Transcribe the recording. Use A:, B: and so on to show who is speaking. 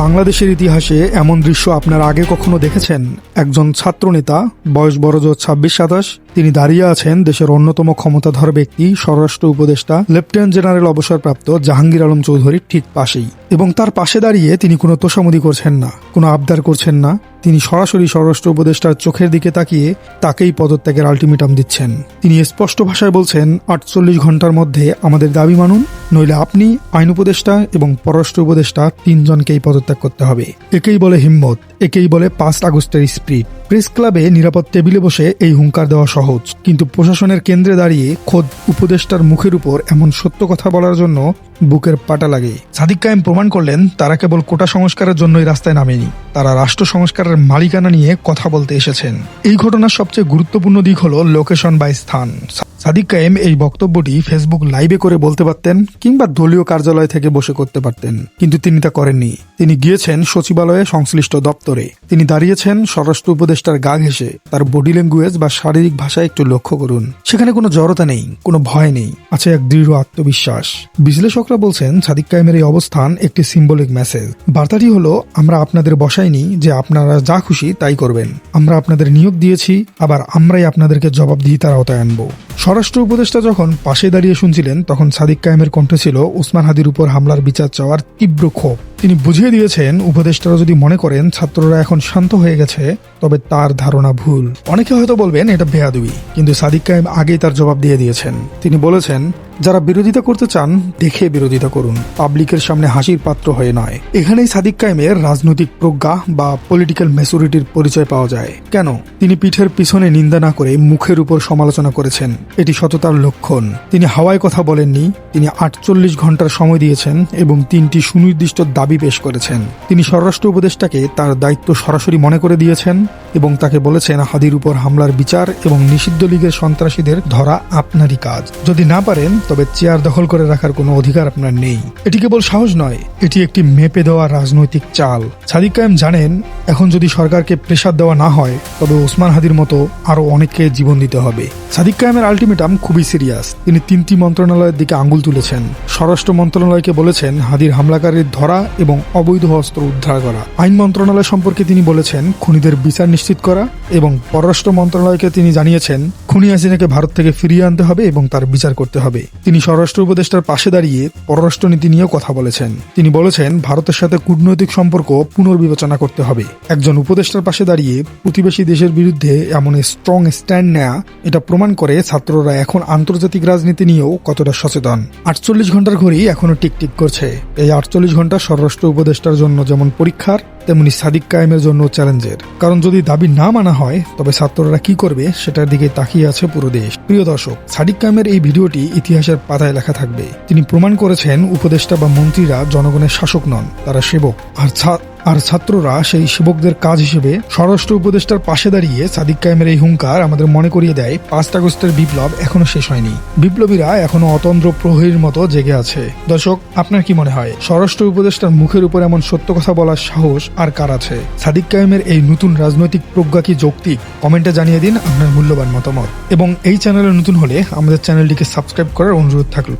A: বাংলাদেশের ইতিহাসে এমন দৃশ্য আপনার আগে কখনো দেখেছেন? একজন ছাত্রনেতা, বয়স বড়জোর ছাব্বিশ সাতাশ, তিনি দাঁড়িয়ে আছেন দেশের অন্যতম ক্ষমতাধর ব্যক্তি, স্বরাষ্ট্র উপদেষ্টা, লেফটেন্যান্ট জেনারেল অবসরপ্রাপ্ত জাহাঙ্গীর আলম চৌধুরীর ঠিক পাশেই। এবং তার পাশে দাঁড়িয়ে তিনি কোনো তোষামদি করছেন না, কোনো আবদার করছেন না, তিনি সরাসরি স্বরাষ্ট্র উপদেষ্টার চোখের দিকে তাকিয়ে তাকেই পদত্যাগের আলটিমেটাম দিচ্ছেন। তিনি স্পষ্ট ভাষায় বলছেন, আটচল্লিশ ঘণ্টার মধ্যে আমাদের দাবি মানুন নইলে আপনি আইন উপদেষ্টা এবং পররাষ্ট্র উপদেষ্টা তিনজনকেই পদত্যাগ করতে হবে। একেই বলে হিম্মত, একেই বলে পাঁচ আগস্টের স্প্রিট। প্রেস ক্লাবে নিরাপদ টেবিলে বসে এই হুঙ্কার দেওয়া সহজ। কিন্তু প্রশাসনের কেন্দ্রে দাঁড়িয়ে খোদ উপদেষ্টার মুখের উপর এমন সত্য কথা বলার জন্য বুকের পাটা লাগে। সাদিক কায়েম প্রমাণ করলেন, তারা কেবল কোটা সংস্কারের জন্যই রাস্তায় নামেনি। তারা রাষ্ট্র সংস্কারের মালিকানা নিয়ে কথা বলতে এসেছেন। এই ঘটনার সবচেয়ে গুরুত্বপূর্ণ দিক হল লোকেশন বা স্থান। সাদিক কায়েম এই বক্তব্যটি ফেসবুক লাইভে করে বলতে পারতেন কিংবা দলীয় কার্যালয় থেকে বসে করতে পারতেন। কিন্তু তিনি তা করেননি। তিনি গিয়েছেন সচিবালয়ে সংশ্লিষ্ট দপ্তরে। তিনি দাঁড়িয়েছেন স্বরাষ্ট্র উপদেষ্টার গা ঘেসে তার বডি ল্যাঙ্গুয়েজ বা শারীরিক ভাষা একটু লক্ষ্য করুন। সেখানে কোনো জড়তা নেই, কোনো ভয় নেই। আছে এক দৃঢ় আত্মবিশ্বাস। বিশ্লেষকরা বলছেন সাদিক কায়েমের এই অবস্থান একটি সিম্বলিক মেসেজ বার্তাটি হলো, আমরা আপনাদের বসাইনি যে আপনারা যা খুশি তাই করবেন। আমরা আপনাদের নিয়োগ দিয়েছি, আবার আমরাই আপনাদেরকে জবাবদিহিতার আওতায় আনব। স্বরাষ্ট্র উপদেষ্টা যখন পাশে দাঁড়িয়ে শুনছিলেন, তখন সাদিক কায়েমের কণ্ঠে ছিল ওসমান হাদির উপর হামলার বিচার চাওয়ার তীব্র ক্ষোভ। তিনি বুঝিয়ে দিয়েছেন, উপদেষ্টারা যদি মনে করেন ছাত্ররা এখন শান্ত হয়ে গেছে, তবে তার ধারণা ভুল। অনেকে হয়তো বলবেন এটা বেয়াদুই কিন্তু সাদিক কায়েম আগেই তার জবাব দিয়ে দিয়েছেন। তিনি বলেছেন, যারা বিরোধিতা করতে চান, দেখে বিরোধিতা করুন। পাবলিকের সামনে হাসির পাত্র হয়ে নয়। এখানেই সাদিক কায়েমের রাজনৈতিক প্রজ্ঞা বা পলিটিক্যাল মেচুরিটির পরিচয় পাওয়া যায়। কেন? তিনি পিঠের পিছনে নিন্দা না করে মুখের উপর সমালোচনা করেছেন। এটি সততার লক্ষণ। তিনি হাওয়ায় কথা বলেননি। তিনি আটচল্লিশ ঘণ্টার সময় দিয়েছেন এবং তিনটি সুনির্দিষ্ট দাবি পেশ করেছেন। তিনি স্বরাষ্ট্র উপদেষ্টাকে তার দায়িত্ব সরাসরি মনে করে দিয়েছেন। এবং তাকে বলেছেন, হাদির উপর হামলার বিচার এবং নিষিদ্ধ লীগের সন্ত্রাসীদের ধরা আপনারই কাজ। যদি না পারেন, তবে চেয়ার দখল করে রাখার কোনো অধিকার আপনার নেই। এটি কেবল সাহস নয়, এটি একটি মেপে দেওয়া রাজনৈতিক চাল। সাদিক কায়েম জানেন, এখন যদি সরকারকে প্রেশার দেওয়া না হয়, তবে ওসমান হাদির মতো আরও অনেককে জীবন দিতে হবে। সাদিক কায়েমের আলটিমেটাম খুবই সিরিয়াস। তিনি তিনটি মন্ত্রণালয়ের দিকে আঙ্গুল তুলেছেন। স্বরাষ্ট্র মন্ত্রণালয়কে বলেছেন, হাদির হামলাকারীর ধরা এবং অবৈধ অস্ত্র উদ্ধার করা। আইন মন্ত্রণালয় সম্পর্কে তিনি বলেছেন, খুনিদের বিচার নিশ্চিত করা। এবং পররাষ্ট্র মন্ত্রণালয়কে তিনি জানিয়েছেন, খুনি হাসিনাকে ভারত থেকে ফিরিয়ে আনতে হবে এবং তার বিচার করতে হবে। তিনি স্বরাষ্ট্র উপদেষ্টার পাশে দাঁড়িয়ে পররাষ্ট্র নীতি নিয়েও কথা বলেছেন। তিনি বলেছেন, ভারতের সাথে কূটনৈতিক সম্পর্ক পুনর্বিবেচনা করতে হবে। একজন উপদেষ্টার পাশে দাঁড়িয়ে প্রতিবেশী দেশের বিরুদ্ধে এমন স্ট্রং স্ট্যান্ড নেয়া, এটা প্রমাণ করে ছাত্ররা এখন আন্তর্জাতিক রাজনীতি নিয়েও কতটা সচেতন। আটচল্লিশ ঘণ্টার ঘড়ি এখনও টিকটিক করছে। এই আটচল্লিশ ঘণ্টা স্বরাষ্ট্র উপদেষ্টার জন্য যেমন পরীক্ষার, তেমনি সাদিক কায়েমের জন্য চ্যালেঞ্জের। কারণ যদি দাবি না মানা হয়, তবে ছাত্ররা কি করবে সেটার দিকে তাকিয়ে আছে পুরো দেশ। প্রিয় দর্শক, সাদিক কামের এই ভিডিওটি ইতিহাসের পাতায় লেখা থাকবে। তিনি প্রমাণ করেছেন উপদেষ্টা বা মন্ত্রীরা জনগণের শাসক নন, তারা সেবক। আর আর ছাত্ররা সেই সেবকদের কাজ হিসেবে স্বরাষ্ট্র উপদেষ্টার পাশে দাঁড়িয়ে সাদিক কায়েমের এই হুঙ্কার আমাদের মনে করিয়ে দেয় পাঁচ আগস্টের বিপ্লব এখনও শেষ হয়নি। বিপ্লবীরা এখনও অতন্ত্র প্রহরীর মতো জেগে আছে। দর্শক, আপনার কি মনে হয়, স্বরাষ্ট্র উপদেষ্টার মুখের উপর এমন সত্য কথা বলার সাহস আর কার আছে? সাদিক কায়েমের এই নতুন রাজনৈতিক প্রজ্ঞা কি যৌক্তিক? কমেন্টে জানিয়ে দিন আপনার মূল্যবান মতামত। এবং এই চ্যানেলে নতুন হলে আমাদের চ্যানেলটিকে সাবস্ক্রাইব করার অনুরোধ থাকল।